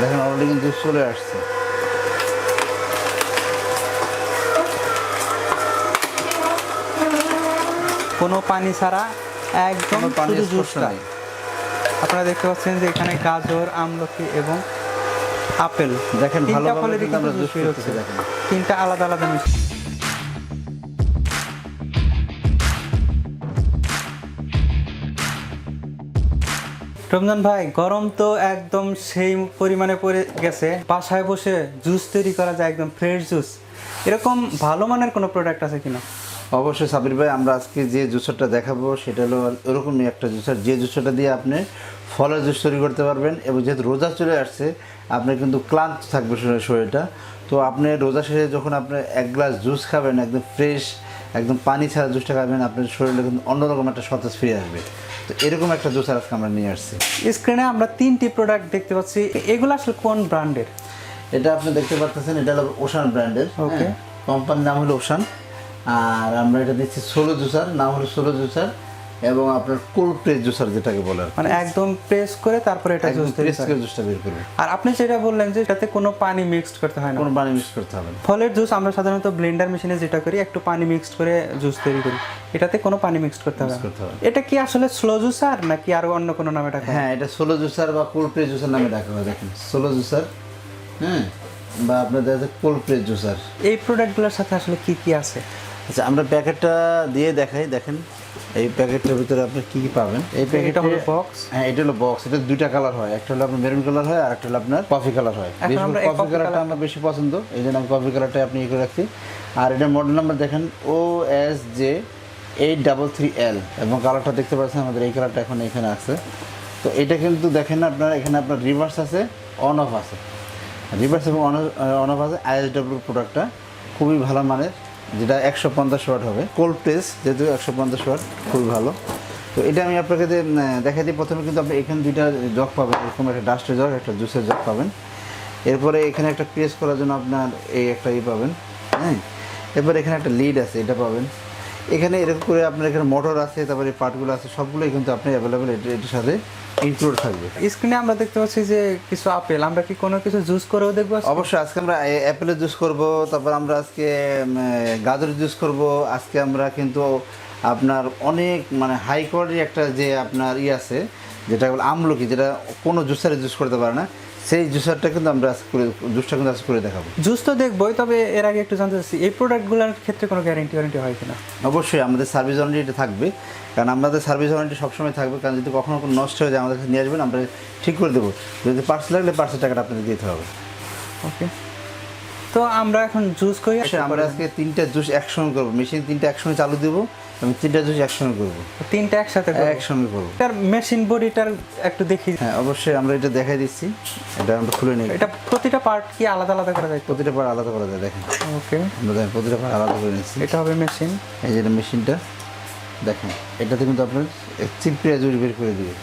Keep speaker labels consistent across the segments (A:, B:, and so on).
A: দেখেন অলরেডি কিন্তু চলে আসছে।
B: কোনো পানি ছাড়া একদম শুধু জুসটা।
A: নাই।
B: আপনারা দেখতে পাচ্ছেন যে এখানে গাজর আমলকি এবং আপেল।
A: দেখেন ভালো
B: ফলের
A: কিন্তু আমরা জুস
B: জুস বের হচ্ছে।
A: দেখেন।
B: তিনটা আলাদা আলাদা মিষ্টি। রমজান ভাই, গরম তো একদম সেই পরিমাণে পড়ে গেছে। বাসায় বসে জুস তৈরি করা যায়, একদম ফ্রেশ জুস এরকম ভালো মানের কোনো প্রোডাক্ট আছে কিনা?
A: অবশ্যই সাবির ভাই, আমরা আজকে যে জুসারটা দেখাবো, সেটা হলো এরকমই একটা জুসার যে জুসারটা দিয়ে আপনি ফলের জুস তৈরি করতে পারবেন এবং যেহেতু রোজা চলে আসছে আপনার কিন্তু ক্লান্ত থাকবে শরীর- শরীরটা। তো আপনি রোজা শেষে যখন আপনি এক গ্লাস জুস খাবেন, একদম ফ্রেশ একদম পানি ছাড়া জুসটা খাবেন, আপনার শরীরে কিন্তু অন্যরকম একটা সতেজ ফিরে আসবে। তো এরকম একটা জুসার আজকে আমরা নিয়ে আসছি।
B: স্ক্রিনে আমরা তিনটি প্রোডাক্ট দেখতে পাচ্ছি। এগুলো আসলে কোন ব্র্যান্ডের
A: এটা আপনি দেখতে পাচ্ছেন এটা হলো ওশান ব্র্যান্ডের
B: ওকে
A: কোম্পানির নাম হলো ওশান আর আমরা এটা দিচ্ছি সোলো জুসার নাম হলো সোলো জুসার এবং আপনার কোল্ড প্রেস জুসার যেটাকে বলে
B: মানে একদম প্রেস করে তারপরে এটা জুস তৈরি
A: প্রেস
B: করে।
A: জুসটা বের করবে
B: আর আপনি যেটা বললেন যে এটাতে কোনো পানি মিক্সড করতে হয় না।
A: কোনো পানি মিক্স করতে হবে
B: ফলের জুস আমরা সাধারণত ব্লেন্ডার মেশিনে যেটা করি একটু পানি মিক্সড করে জুস তৈরি করি। এটাতে কোনো পানি মিক্সড করতে হবে এটা কি আসলে স্লো জুসার নাকি আরও অন্য কোনো নামে ডাকা হ্যাঁ?
A: এটা সোলো জুসার বা কোল্ড প্রেস জুসার নামে ডাকা হয় দেখেন। সোলো জুসার হ্যাঁ? বা আপনার দেখা যাচ্ছে কোল্ড প্রেস জুসার
B: এই প্রোডাক্টগুলোর সাথে আসলে কি কি আছে?
A: আচ্ছা আমরা প্যাকেটটা দিয়ে দেখাই দেখেন। এই প্যাকেটের ভিতরে আপনি কি কি পাবেন? এই প্যাকেটটা
B: হলো box।
A: হ্যাঁ এটা হলো বক্স এটা দুইটা কালার হয়। একটা হলো আপনার মেরুন কালার হয় আর একটা হলো আপনার কফি কালার হয়।
B: এখন আমরা
A: কফি কালারটা আমার বেশি পছন্দ। এই জন্য আমি কফি কালারটা আপনি ইয়ে করে রাখছি। আর এটা মডেল নাম্বার দেখেন O S J eight double three L এবং কালারটা দেখতে পাচ্ছেন আমাদের এই কালারটা এখন এখানে আছে। তো এটা কিন্তু দেখেন আপনার এখানে আপনার রিভার্স আছে অন অফ আছে। রিভার্স এবং অন অফ আছে আইএসডব্লিউ প্রোডাক্টটা খুবই ভালো মানের। যেটা একশো পঞ্চাশ ওয়াট হবে। কোল্ড প্রেস যেহেতু একশো পঞ্চাশ ওয়াট, খুবই ভালো। তো এটা আমি আপনাকে দিই, প্রথমে কিন্তু আপনি এখানে দুইটা জগ পাবেন, এরকম একটা ডাস্টের জগ, একটা জুসের জগ পাবেন। এরপরে এখানে একটা প্রেস করার জন্য আপনার এই একটা ই পাবেন হ্যাঁ? এরপরে এখানে একটা লিড আছে, এটা পাবেন। এখানে এরকম করে আপনার এখানে মোটর আছে, তারপরে পার্টগুলো আছে, সবগুলোই কিন্তু আপনি অ্যাভেলেবেল এটার সাথে ইনক্লুড থাকবে।
B: স্ক্রিনে আমরা দেখতে পাচ্ছি যে কিছু আপেল। আমরা কি কোনো কিছু জুস করেও দেখব
A: অবশ্যই আজকে আমরা অ্যাপেলের জুস করব তারপর আমরা আজকে গাজরের জুস করব। আজকে আমরা কিন্তু আপনার অনেক মানে হাই কোয়ালিটির একটা যে আপনার ই আছে যেটা আমলকি যেটা কোনো জুসারে জুস করতে পারে না। সেই জুসারটা কিন্তু আমরা করে জুসটা কিন্তু আজকে করে দেখাবো।
B: জুস তো দেখবোই তবে এর আগে একটু জানতে চাচ্ছি এই প্রোডাক্টগুলোর ক্ষেত্রে কোনো গ্যারেন্টি ওয়ারেন্টি হয় কিনা?
A: অবশ্যই আমাদের সার্ভিস ওয়ারেন্টি এটা থাকবে কারণ আমাদের সার্ভিস ওয়ারেন্টি সবসময় থাকবে কারণ যদি কখনো কোনো নষ্ট হয়ে যায় আমাদের কাছে নিয়ে আসবেন আমরা ঠিক করে দেবো। যদি পার্সেল লাগলে পার্সেল টাকাটা আপনাদের দিতে হবে।
B: ওকে তো আমরা এখন জুস করি
A: আমরা আজকে তিনটা জুস একসঙ্গে করব। মেশিন তিনটা একসঙ্গে চালু দেবো। এবং তিনটা জুস একসঙ্গে করব।
B: তিনটা একসাথে।
A: একসঙ্গে করব।
B: এটার মেশিন বডিটার একটু দেখি।
A: হ্যাঁ অবশ্যই আমরা এটা দেখাই দিচ্ছি। এটা আমরা খুলে নিই।
B: এটা প্রতিটা পার্ট কি আলাদা আলাদা করা যায়?
A: প্রতিটা পার আলাদা করা যায় দেখেন।
B: ওকে
A: আমরা দেখেন প্রতিটা পার আলাদা করে নিচ্ছি।
B: এটা হবে মেশিন
A: এই যে মেশিনটা দেখেন এটাতে কিন্তু আপনার চিপড়ে জুড়ি বের করে দিবে।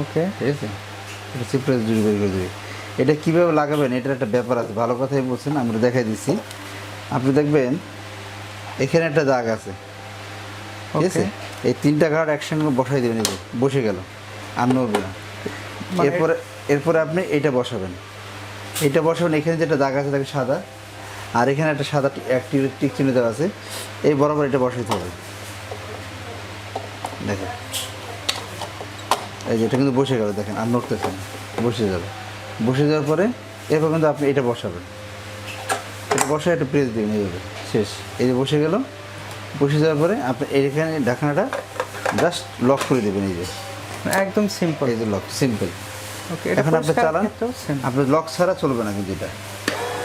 B: ওকে
A: ঠিক আছে? এটা চিপড়ে জুড়ি বের করে দিবে। এটা কীভাবে লাগাবেন এটার একটা ব্যাপার আছে। ভালো কথাই বলছেন আমরা দেখাই দিচ্ছি। আপনি দেখবেন এখানে একটা দাগ আছে। ঠিক আছে? এই তিনটা কার্ড একসঙ্গে বসাই দেবেন বসে গেল আর নড়বে না
B: মানে-
A: এরপরে এরপরে আপনি এইটা বসাবেন। এইটা বসাবেন এখানে যেটা দাগ আছে দেখে সাদা আর এখানে একটা সাদা একটি টিক চিহ্ন দেওয়া আছে। এই বরাবর এটা বসাইতে হবে। দেখেন। এই যে এটা কিন্তু বসে গেল দেখেন আর নড়তেছে না বসে যাবে। বসে যাওয়ার পরে এরপর কিন্তু আপনি এটা বসাবেন। এটা বসে একটা প্রেস দিবেন এইভাবে শেষ। এই যে বসে গেল। বসে যাওয়ার পরে আপনি এখানে ঢাকনাটা জাস্ট লক করে দেবেন এই যে।
B: একদম সিম্পল
A: এই যে লক সিম্পল
B: ওকে
A: এখন আপনি চালান। আপনার লক ছাড়া চলবে না কিন্তু এটা।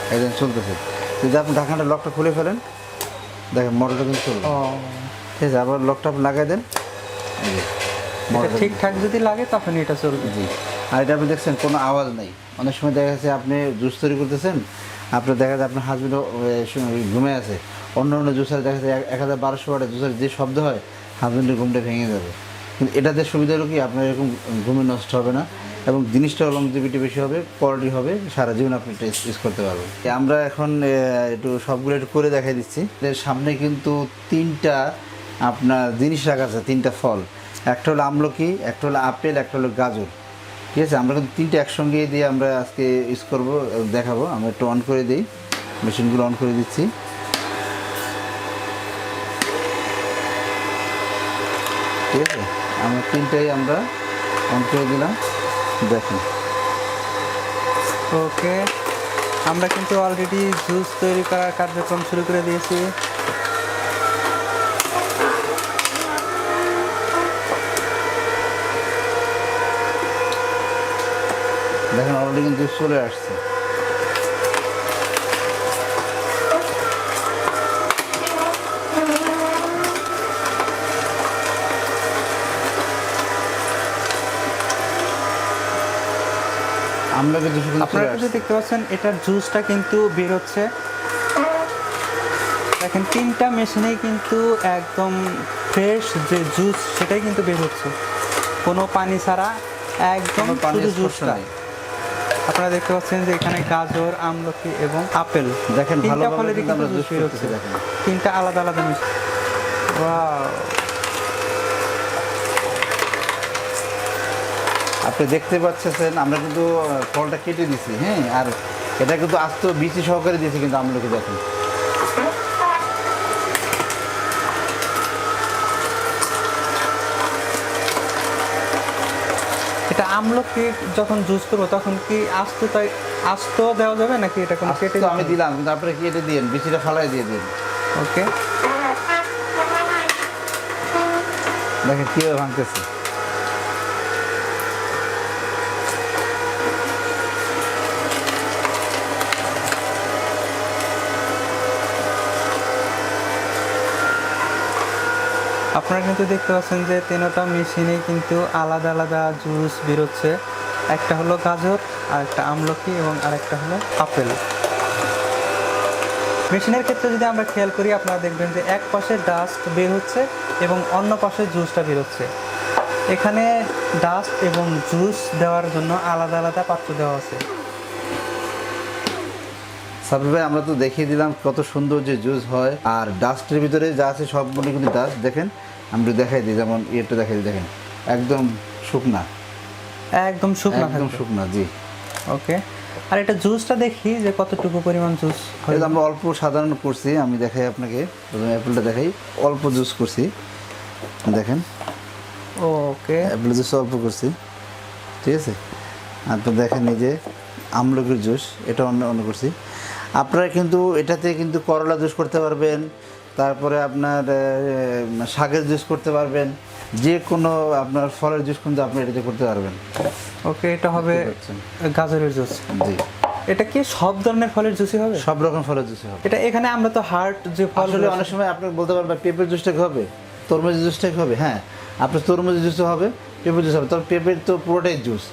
A: দেখেন চলতেছে। যদি আপনি ঢাকনাটা লকটা খুলে ফেলেন দেখেন মোটরটা কিন্তু চলবে।
B: ও।
A: ঠিক আছে আবার লকটা আপনি লাগাই দেন। এই যে
B: ঠিকঠাক যদি লাগে তখন এটা চলবে।
A: জি। আর এটা আপনি দেখছেন কোনো আওয়াজ নেই। অনেক সময় দেখা যাচ্ছে আপনি জুস তৈরি করতেছেন আপনার দেখা যায় আপনার হাজবেন্ডও ঘুমে আছে। অন্য অন্য জুসার দেখা যায় এক হাজার বারোশো ওয়াটের জুসার যে শব্দ হয়, হাজবেন্ডের ঘুমটা ভেঙে যাবে। কিন্তু এটাতে সুবিধা হলো কি, আপনার এরকম ঘুমে নষ্ট হবে না এবং জিনিসটাও লংজিভিটি বেশি হবে কোয়ালিটি হবে, সারা জীবন আপনি ইউজ করতে পারবেন। আমরা এখন একটু সবগুলো একটু করে দেখাই দিচ্ছি। এর সামনে কিন্তু তিনটা আপনার জিনিস রাখা আছে, তিনটা ফল। একটা হলো আমলকি, একটা হলো আপেল, একটা হলো গাজর। ঠিক আছে? আমরা কিন্তু তিনটে একসঙ্গে দিয়ে আমরা আজকে ইউজ করব, দেখাবো। আমরা একটু অন করে দিই। মেশিনগুলো অন করে দিচ্ছি। ঠিক আছে? আমরা তিনটাই আমরা অন করে দিলাম। দেখুন।
B: ওকে আমরা কিন্তু অলরেডি জুস তৈরি করার কার্যক্রম শুরু করে দিয়েছি।
A: দেখেন অলরেডি কিন্তু চলে আসছে।
B: আপনারা কিন্তু দেখতে পাচ্ছেন এটার জুসটা কিন্তু বের হচ্ছে দেখেন তিনটা মেশিনেই কিন্তু একদম ফ্রেশ যে জুস সেটাই কিন্তু বের হচ্ছে কোনো পানি ছাড়া একদম শুধু জুসটা আপনারা দেখতে পাচ্ছেন যে এখানে গাজর আমলকি এবং আপেল।
A: দেখেন
B: তিনটা ফলেরই
A: কিন্তু
B: জুস বের হচ্ছে
A: দেখেন।
B: তিনটা আলাদা আলাদা মেশিন ওয়াও
A: আপনি দেখতে পাচ্ছেন আমরা কিন্তু ফলটা কেটে দিছি হ্যাঁ আর এটা কিন্তু আস্ত বিচি সহকারে দিয়েছি কিন্তু আমলকি দেখেন।
B: এটা আমলকি যখন জুস করব তখন কি আস্ত তাই আস্ত দেওয়া যাবে নাকি এটা কোনো কেটে
A: আমি দিলাম কিন্তু আপনারা কেটে দিন বিচিটা ফালাই দিয়ে দিন।
B: ওকে।
A: দেখেন কীভাবে ভাঙতেছে।
B: আপনারা কিন্তু দেখতে পাচ্ছেন যে তিনটা মেশিনে কিন্তু আলাদা আলাদা জুস বেরোচ্ছে। একটা হলো গাজর আর একটা আমলকি এবং আরেকটা হলো আপেল। মেশিনের ক্ষেত্রে যদি আমরা খেয়াল করি, আপনারা দেখবেন যে এক পাশে ডাস্ট বের হচ্ছে এবং অন্য পাশে জুসটা বেরোচ্ছে এখানে ডাস্ট এবং জুস দেওয়ার জন্য আলাদা আলাদা পাত্র দেওয়া আছে।
A: সাবির ভাই, আমরা তো দেখিয়ে দিলাম কত সুন্দর যে জুস হয়। আর ডাস্টের ভিতরে যা আছে সবগুলো কিন্তু ডাস্ট দেখেন। আমি একটু দেখাই দিই যেমন ইয়েটা দেখাই দিই দেখেন। একদম শুকনা।
B: একদম শুকনা
A: একদম শুকনা জি।
B: ওকে। আর এটা জুসটা দেখি যে কতটুকু পরিমাণ জুস
A: এটা আমরা অল্প সাধারণ করছি আমি দেখাই আপনাকে প্রথমে অ্যাপেলটা দেখাই। অল্প জুস করছি। দেখেন।
B: ওকে।
A: অ্যাপেল জুস অল্প করছি। ঠিক আছে? আপনি দেখেন এই যে আমলকির জুস এটা অন্য অন্য করছি। আপনারা কিন্তু এটাতে কিন্তু করলা জুস করতে পারবেন তারপরে আপনার শাকের জুস করতে পারবেন যে কোনো আপনার ফলের জুস কিন্তু আপনি এটাতে করতে পারবেন।
B: ওকে এটা হবে গাজরের জুস।
A: জি।
B: এটা কি সব ধরনের ফলের জুসই হবে?
A: সব রকম ফলের জুসই হবে।
B: এটা এখানে আমরা তো হার্ট যে ফল
A: অনেক সময় আপনি বলতে পারবেন পেঁপের জুসটা হবে? তরমুজের জুসটা হবে? হ্যাঁ আপনার তরমুজের জুসও হবে পেঁপের জুস হবে। তবে পেঁপের তো পুরোটাই জুস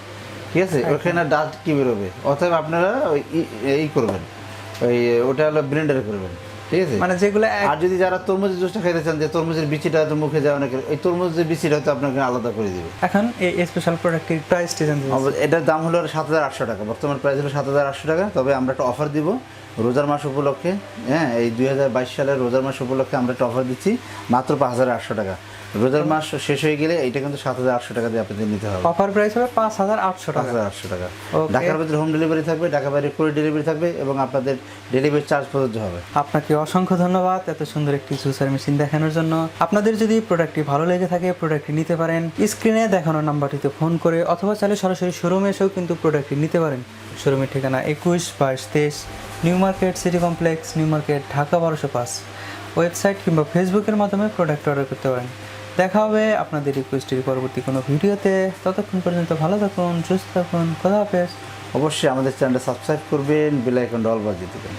A: ঠিক আছে? ওখানে ডাস্ট কি বেরোবে? অতএব আপনারা ওই এই করবেন। ওই ওটা হলো ব্লেন্ডার করবেন। ঠিক আছে?
B: মানে যেগুলো
A: আর যদি যারা তরমুজের জুসটা খেতে চান যে তরমুজের বিচিটা হয়তো মুখে যায় অনেকের এই তরমুজের বিচিটা হয়তো আপনাকে আলাদা করে দিবে।
B: এখন এই স্পেশাল প্রোডাক্টের প্রাইসটি জানতে
A: এটার দাম হলো সাত হাজার আটশো টাকা। বর্তমান প্রাইস হলো সাত হাজার আটশো টাকা। তবে আমরা একটা অফার দিব। রোজার মাস উপলক্ষে হ্যাঁ এই দুই হাজার বাইশ সালের রোজার মাস উপলক্ষে আমরা একটা অফার দিচ্ছি। মাত্র পাঁচ হাজার আটশো টাকা। রোজার মাস শেষ হয়ে গেলে এটা কিন্তু সাত হাজার আটশো টাকা দিয়ে আপনাদের নিতে হবে।
B: অফার প্রাইস হবে পাঁচ হাজার আটশো টাকা।
A: আটশো টাকা. ঢাকার ভিতরে হোম ডেলিভারি থাকবে ঢাকা বাইরে করে ডেলিভারি থাকবে এবং আপনাদের ডেলিভারি চার্জ প্রযোজ্য হবে।
B: আপনাকে অসংখ্য ধন্যবাদ এত সুন্দর একটি জুসার মেশিন দেখানোর জন্য। আপনাদের যদি প্রোডাক্টটি ভালো লেগে থাকে প্রোডাক্টটি নিতে পারেন। স্ক্রিনে দেখানো নাম্বারটিতে ফোন করে অথবা চাইলে সরাসরি শোরুমে এসেও কিন্তু প্রোডাক্টটি নিতে পারেন। শোরুমের ঠিকানা একুশ বাইশ তেইশ new market city complex new market Dhaka বারোশো পাঁচ। ওয়েবসাইট কিংবা ফেসবুকের মাধ্যমে প্রোডাক্ট অর্ডার করতে পারেন। দেখা হবে আপনাদের রিকোয়েস্টের পরবর্তী কোনো ভিডিওতে। ততক্ষণ পর্যন্ত ভালো থাকুন, সুস্থ থাকুন কথা হাফেজ।
A: অবশ্যই আমাদের চ্যানেলটা সাবস্ক্রাইব করবেন বেল আইকন ডল বাজিয়ে দেবেন।